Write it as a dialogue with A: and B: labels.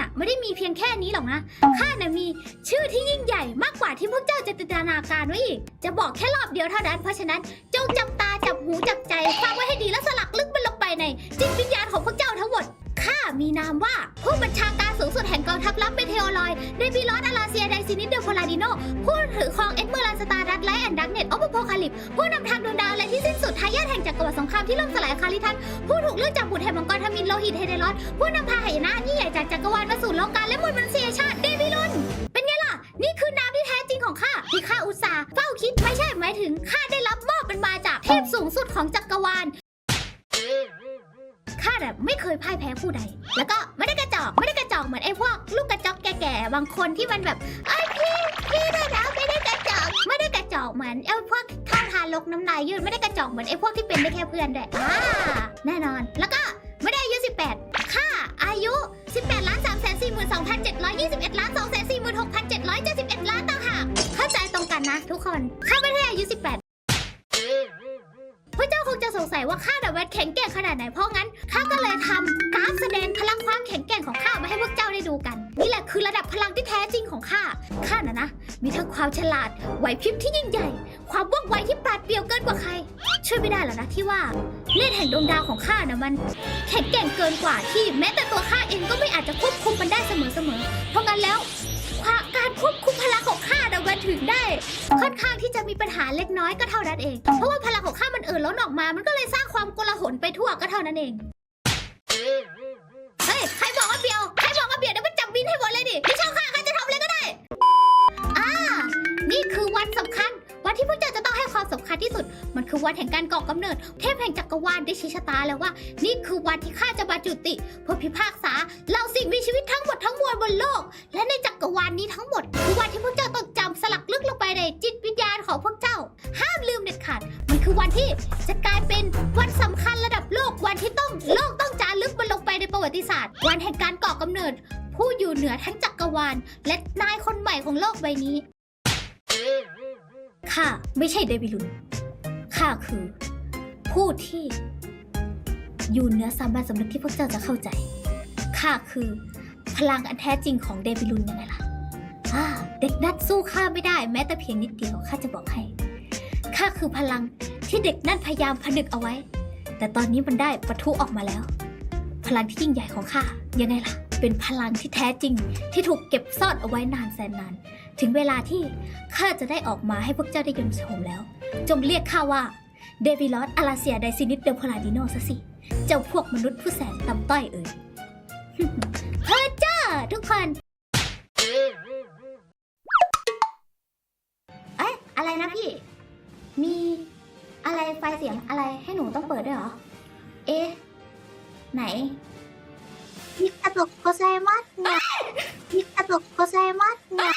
A: น่ะไม่ได้
B: มีเพียงแค่นี้หรอกนะ ข้าน่ะมีชื่อที่ยิ่งใหญ่มากกว่าที่พวกเจ้าจะจินตนาการไว้อีก จะบอกแค่รอบเดียวเท่านั้น เพราะฉะนั้นจงจับตาจับหูจับใจฟังไว้ให้ดีและสลักลึกมันลงไปในจิตวิญญาณของพวกเจ้าทั้งหมด ข้ามีนามว่าผู้บัญชาการ ทัพลับเมเทโอลอยเดวิลอสอาราเซียไดซินิสเดลโพลาดิโนผู้ถือครองเอ็กเมอรันสตาร์ดัตไลท์แอนด์ดักเน็ตออฟโพคาลิปผู้นำทางดวงดาวและที่สิ้นสุดทายาทแห่งจักรวรรดิสงครามที่ล่มสลายคาริทัน ผู้ถูกเลือกจากบุตรแห่งมังกรทมินโลหิตเฮเดรอสผู้นำพาไหยนะยิ่งใหญ่จากจักรวาลมาสู่โลกาและมวลมนุษยชาติเดวิลุนเป็นไงล่ะ นี่คือนามที่แท้จริงของข้าที่ข้าอุตส่าห์เฝ้าคิดไม่ใช่หมายถึงข้าได้รับมอบเป็นมาจากเทพสูงสุดของจักรวาลข้าแบบไม่เคยพ่ายแพ้ผู้ใด แล้วก็ไม่ได้กระจอกไม่ได้กระจ อกเหมือนไอ้พวกลูกกระจอกแก่ๆบางคนที่มันแบบไอ้ยพี่พี่นะนะไม่ได้กระจอกไม่ได้กระจอกเหมือนไอ้พวกท่าทานลกน้ำลายยืดไม่ได้กระจอกเหมือนไอ้พวกที่เป็นได้แค่เพื่อนด้วยอ่าแน่นอนแล้วก็ไม่ได้อายุ 18 ค่าอายุ 18ล้าน3 4 2 7 2 1ล้าน2 4 6 7 7 1ล้านต่างหากเข้าใจตรงกันนะทุกคนข้าไม่ได้อายุ 18พระเจ้าคงจะสงสัยว่าข้าดับแวดแข็งแกร่งขนาดไหนเพราะงั้นข้าก็เลยทำกราฟแสดงพลังความแข็งแกร่งของ คือระดับพลังที่แท้จริงของข้า ข้าน่ะนะ มีทั้งความฉลาด ไหวพริบที่ยิ่งใหญ่ ความว่องไวที่ปราดเปรียวเกินกว่าใคร ช่วยไม่ได้หรอกนะที่ว่าเนตรแห่งดวงดาวของข้านะมัน แข็งแกร่งเกินกว่าที่ แม้แต่ตัวข้าเองก็ไม่อาจจะควบคุมมันได้เสมอๆ เพราะงั้นแล้วการควบคุมพลังของข้านะมันถึงได้ ค่อนข้างที่จะมีปัญหาเล็กน้อยก็เท่านั้นเอง เพราะว่าพลังของข้ามันเอ่อล้นออกมา มันก็เลยสร้างความโกลาหลไปทั่วก็เท่านั้นเอง เฮ้ย ใครบอกว่าเบียว มันคือวันแห่งการก่อกำเนิด เทพแห่งจักรวาลได้ชี้ชะตาแล้วว่า นี่คือวันที่ข้าจะมาจุติ เพื่อพิพากษาเหล่าสิ่งมีชีวิตทั้งหมดทั้งมวลบนโลก และในจักรวาลนี้ทั้งหมด คือวันที่พวกเจ้าต้องจำสลักลึกลงไปในจิตวิญญาณของพวกเจ้า ห้ามลืมเด็ดขาด มันคือวันที่จะกลายเป็นวันสำคัญระดับโลกวันที่ต้องโลกต้องจารึกมันลงไปในประวัติศาสตร์ วันแห่งการก่อกำเนิด ผู้อยู่เหนือทั้งจักรวาล และนายคนใหม่ของโลกใบนี้ ข้าไม่ใช่เดวิลุน ข้าคือ ผู้ที่อยู่เหนือสามัญสำนึกที่พวกเจ้าจะเข้าใจ ข้าคือ พลังอันแท้จริงของเดวิลุนยังไงล่ะอ่าเด็กนัดสู้ข้าไม่ได้แม้แต่เพียงนิดเดียวข้าจะบอกให้ ข้าคือพลังที่เด็กนั่นพยายามผนึกเอาไว้ แต่ตอนนี้มันได้ปะทุออกมาแล้ว พลังที่ยิ่งใหญ่ของข้ายังไงล่ะ เป็นพลังที่แท้จริง ที่ถูกเก็บซ่อนเอาไว้นานแสนนาน ถึงเวลาที่ข้าจะได้ออกมาให้พวกเจ้าได้ยนชมแล้ว จงเรียกข้าว่าเดวิลอสอาราเซียไดซินิสเดลพลาดิโนซะสิ เจ้าพวกมนุษย์ผู้แสนต่ำต้อยเอ่ยเพอเจ้าทุกคนเอ๊ะอะไรนะพี่ มีอะไรไฟเสียงอะไรให้หนูต้องเปิดด้วยเหรอ เอ๊ะ ไหน
A: มิกาโตะโกไซมัสเนี่ยมิกาโตะโกไซมัสเนี่ย